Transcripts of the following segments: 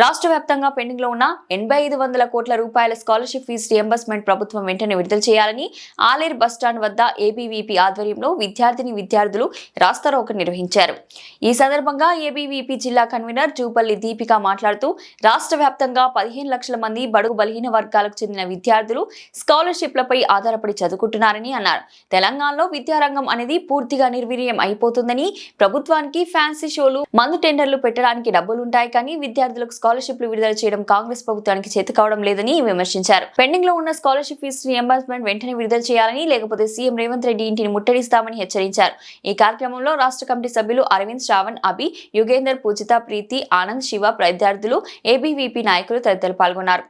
రాష్ట్ర వ్యాప్తంగా పెండింగ్లో ఉన్న ఎనభై ఐదు వందల కోట్ల రూపాయల స్కాలర్షిప్ ఫీజు రియంబర్స్మెంట్ ప్రభుత్వం వెంటనే విడుదల చేయాలని ఆలేర్ బస్టాండ్ వద్ద ఏబీవీపీ ఆధ్వర్యంలో విద్యార్థిని విద్యార్థులు రాస్తారోక నిర్వహించారు. ఈ సందర్భంగా ఏబీవీపీ జిల్లా కన్వీనర్ జూపల్లి దీపిక మాట్లాడుతూ రాష్ట్ర వ్యాప్తంగా పదిహేను లక్షల మంది బడుగు బలహీన వర్గాలకు చెందిన విద్యార్థులు స్కాలర్షిప్లపై ఆధారపడి చదువుకుంటున్నారని అన్నారు. తెలంగాణలో విద్యారంగం అనేది పూర్తిగా నిర్వీర్యం అయిపోతుందని ప్రభుత్వానికి ఫ్యాన్సీ షోలు మందు టెండర్లు పెట్టడానికి డబ్బులుంటాయి కానీ విద్యార్థులకు స్కాలర్షిప్లు విడుదల చేయడం కాంగ్రెస్ ప్రభుత్వానికి చేతి కావడం లేదని విమర్శించారు. పెండింగ్లో ఉన్న స్కాలర్షిప్ ఫీజు రియంబర్స్మెంట్ వెంటనే విడుదల చేయాలని లేకపోతే సీఎం రేవంత్ రెడ్డి ఇంటిని ముట్టడిస్తామని హెచ్చరించారు. ఈ కార్యక్రమంలో రాష్ట్ర కమిటీ సభ్యులు అరవింద్ శ్రావణ్ అభి యుగేందర్ పూజిత ప్రీతి ఆనంద్ శివ విద్యార్థులు ఏబీవీపీ నాయకులు తదితరులు పాల్గొన్నారు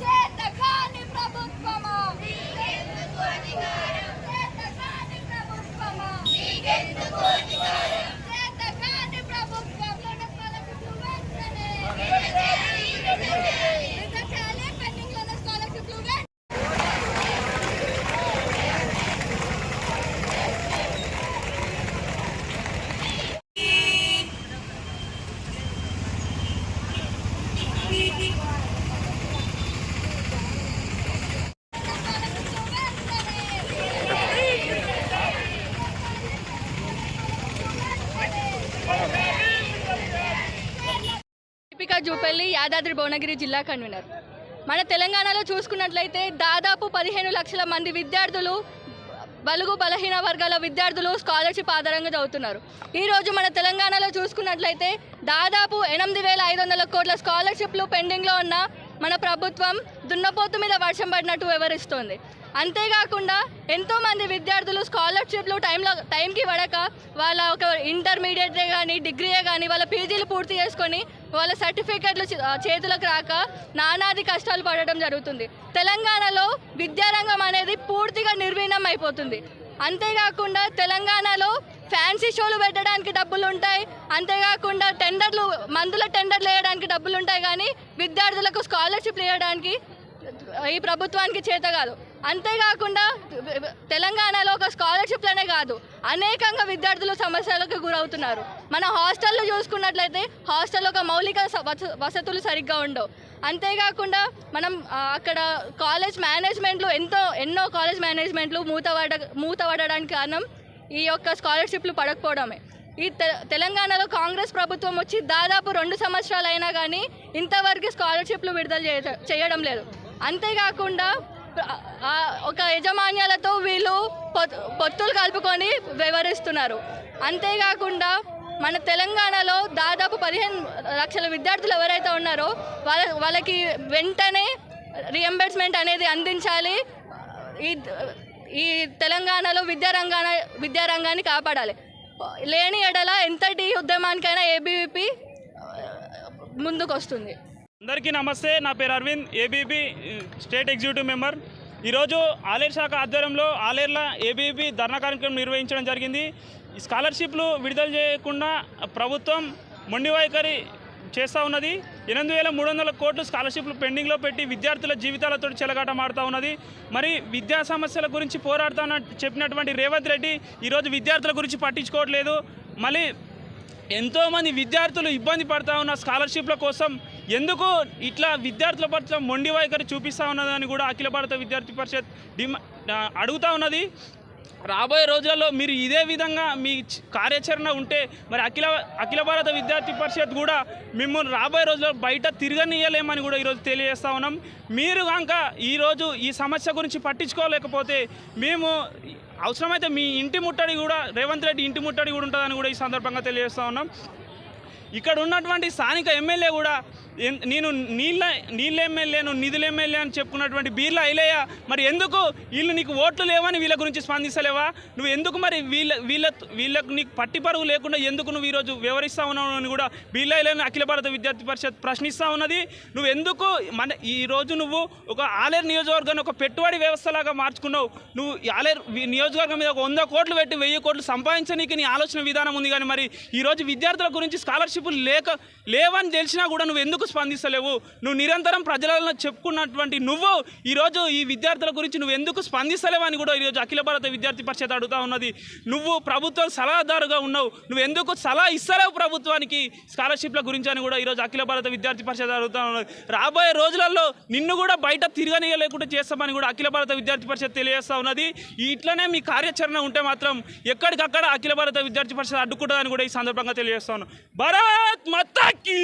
చేతకాని ప్రభుత్వమా నీకెందుకు అధికారం చేతకాని ప్రభుత్వమా నీకెందుకు అధికారం చేతకాని ప్రభుత్వం స్కాలర్షిప్లు వెంటనే విడుదల పెండింగ్ ఉన్న స్కాలర్షిప్లు వెంటనే దీపిక జూపల్లి యాదాద్రి భువనగిరి జిల్లా కన్వీనర్. మన తెలంగాణలో చూసుకున్నట్లయితే దాదాపు పదిహేను లక్షల మంది విద్యార్థులు బలుగు బలహీన వర్గాల విద్యార్థులు స్కాలర్షిప్ ఆధారంగా చదువుతున్నారు. ఈరోజు మన తెలంగాణలో చూసుకున్నట్లయితే దాదాపు ఎనిమిది వేల ఐదు వందల కోట్ల స్కాలర్షిప్లు పెండింగ్లో ఉన్న మన ప్రభుత్వం దున్నపోతు మీద వర్షం పడినట్టు వివరిస్తోంది. అంతేకాకుండా ఎంతోమంది విద్యార్థులు స్కాలర్షిప్లు టైంలో టైంకి పడక వాళ్ళ ఒక ఇంటర్మీడియట్ కానీ డిగ్రీయే కానీ వాళ్ళ పీజీలు పూర్తి చేసుకొని వాళ్ళ సర్టిఫికెట్లు చేతులకు రాక నానాది కష్టాలు పడడం జరుగుతుంది. తెలంగాణలో విద్యారంగం అనేది పూర్తిగా నిర్వీణం అయిపోతుంది. అంతేకాకుండా తెలంగాణలో ఫ్యాన్సీ షోలు పెట్టడానికి డబ్బులు ఉంటాయి. అంతేకాకుండా టెండర్లు మందుల టెండర్లు వేయడానికి డబ్బులు ఉంటాయి కానీ విద్యార్థులకు స్కాలర్షిప్లు ఇవ్వడానికి ఈ ప్రభుత్వానికి చేత కాదు. అంతేకాకుండా తెలంగాణలో ఒక స్కాలర్షిప్లనే కాదు అనేకంగా విద్యార్థులు సమస్యలకు గురవుతున్నారు. మన హాస్టల్లో చూసుకున్నట్లయితే హాస్టల్లో ఒక మౌలిక స- వస- వసతులు సరిగ్గా ఉండవు. అంతేకాకుండా మనం అక్కడ కాలేజ్ మేనేజ్మెంట్లు ఎంతో ఎన్నో కాలేజ్ మేనేజ్మెంట్లు మూతపడ మూతపడడానికి కారణం ఈ యొక్క స్కాలర్షిప్లు పడకపోవడమే. ఈ తె- తెలంగాణలో కాంగ్రెస్ ప్రభుత్వం వచ్చి దాదాపు రెండు సంవత్సరాలు అయినా కానీ ఇంతవరకు స్కాలర్షిప్లు విడుదల చేయడం లేదు. అంతేకాకుండా ఒక యజమాన్యాలతో వీళ్ళు పొత్తులు కలుపుకొని వ్యవహరిస్తున్నారు. అంతేకాకుండా మన తెలంగాణలో దాదాపు పదిహేను లక్షల విద్యార్థులు ఎవరైతే ఉన్నారో వాళ్ళ వాళ్ళకి వెంటనే రియంబర్స్మెంట్ అనేది అందించాలి. ఈ ఈ తెలంగాణలో విద్యారంగాన విద్యారంగాన్ని కాపాడాలి. లేని ఎడల ఎంతటి ఉద్యమానికైనా ఏబీవీపీ ముందుకొస్తుంది. అందరికీ నమస్తే నా పేరు Aravind ABP state executive member. ఈరోజు ఆలేర్ శాఖ ఆధ్వర్యంలో ఆలేర్ల ఏబీపీ ధర్నా కార్యక్రమం నిర్వహించడం జరిగింది. ఈ స్కాలర్షిప్లు విడుదల చేయకుండా ప్రభుత్వం మొండి వైఖరి చేస్తూ ఉన్నది. ఎనిమిది వేల మూడు వందల కోట్లు స్కాలర్షిప్లు పెండింగ్లో పెట్టి విద్యార్థుల జీవితాలతో చెలగాట మారుతూ ఉన్నది. మరి విద్యా సమస్యల గురించి పోరాడుతాన చెప్పినటువంటి రేవంత్ రెడ్డి ఈరోజు విద్యార్థుల గురించి పట్టించుకోవట్లేదు. మళ్ళీ ఎంతోమంది విద్యార్థులు ఇబ్బంది పడతా ఉన్న స్కాలర్షిప్ల కోసం ఎందుకు ఇట్లా విద్యార్థుల పట్ల మొండి వైఖరి చూపిస్తూ ఉన్నదని కూడా అఖిల భారత విద్యార్థి పరిషత్ డిమా అడుగుతూ అడుగుతా ఉన్నది. రాబోయే రోజుల్లో మీరు ఇదే విధంగా మీ కార్యాచరణ ఉంటే మరి అఖిల అఖిల భారత విద్యార్థి పరిషత్ కూడా మిమ్మల్ని రాబోయే రోజుల్లో బయట తిరగనీయలేమని కూడా ఈరోజు తెలియజేస్తా ఉన్నాం. మీరు కనుక ఈరోజు ఈ సమస్య గురించి పట్టించుకోలేకపోతే మేము అవసరమైతే మీ ఇంటి ముట్టడి కూడా రేవంత్ రెడ్డి ఇంటి ముట్టడి కూడా ఉంటుందని కూడా ఈ సందర్భంగా తెలియజేస్తా ఉన్నాం. ఇక్కడ ఉన్నటువంటి స్థానిక ఎమ్మెల్యే కూడా నేను నీళ్ళ నీళ్ళ ఎమ్మెల్యేను నిధుల ఎమ్మెల్యే అని చెప్పుకున్నటువంటి బీర్ల ఐలయ్య మరి ఎందుకు వీళ్ళు నీకు ఓట్లు లేవని వీళ్ళ గురించి స్పందిస్తలేవా? నువ్వు ఎందుకు మరి వీళ్ళ వీళ్ళ వీళ్ళకు నీకు పట్టి పరుగు లేకుండా ఎందుకు నువ్వు ఈరోజు వివరిస్తూ ఉన్నావు అని కూడా బీర్ల ఐలయ్యను అఖిల భారత విద్యార్థి పరిషత్ ప్రశ్నిస్తూ ఉన్నది. నువ్వు ఎందుకు మన ఈరోజు నువ్వు ఒక ఆలేరు నియోజకవర్గాన్ని ఒక పెట్టుబడి వ్యవస్థలాగా మార్చుకున్నావు. నువ్వు ఆలేరు నియోజకవర్గం మీద ఒక వంద కోట్లు పెట్టి వెయ్యి కోట్లు సంపాదించడానికి నీ ఆలోచన విధానం ఉంది కానీ మరి ఈరోజు విద్యార్థుల గురించి స్కాలర్షిప్లు లేక లేవని తెలిసినా కూడా నువ్వు ఎందుకు స్పందిస్తలేవు? నువ్వు నిరంతరం ప్రజలలో చెప్పుకున్నటువంటి నువ్వు ఈరోజు ఈ విద్యార్థుల గురించి నువ్వు ఎందుకు స్పందిస్తలేవు అని కూడా ఈరోజు అఖిల భారత విద్యార్థి పరిషత్ అడుగుతా ఉన్నది. నువ్వు ప్రభుత్వం సలహాదారుగా ఉన్నావు. నువ్వు ఎందుకు సలహా ఇస్తలేవు ప్రభుత్వానికి? స్కాలర్షిప్ల గురించి అని కూడా ఈరోజు అఖిల భారత విద్యార్థి పరిషత్ అడుగుతా ఉన్నది. రాబోయే రోజులలో నిన్ను కూడా బయట తిరగనీయలేకుండా చేస్తామని కూడా అఖిల భారత విద్యార్థి పరిషత్ తెలియజేస్తా ఉన్నది. ఇట్లనే మీ కార్యాచరణ ఉంటే మాత్రం ఎక్కడికక్కడ అఖిల భారత విద్యార్థి పరిషత్ అడ్డుకుంటుందని కూడా ఈ సందర్భంగా తెలియజేస్తాను భారత్ మత్తాకి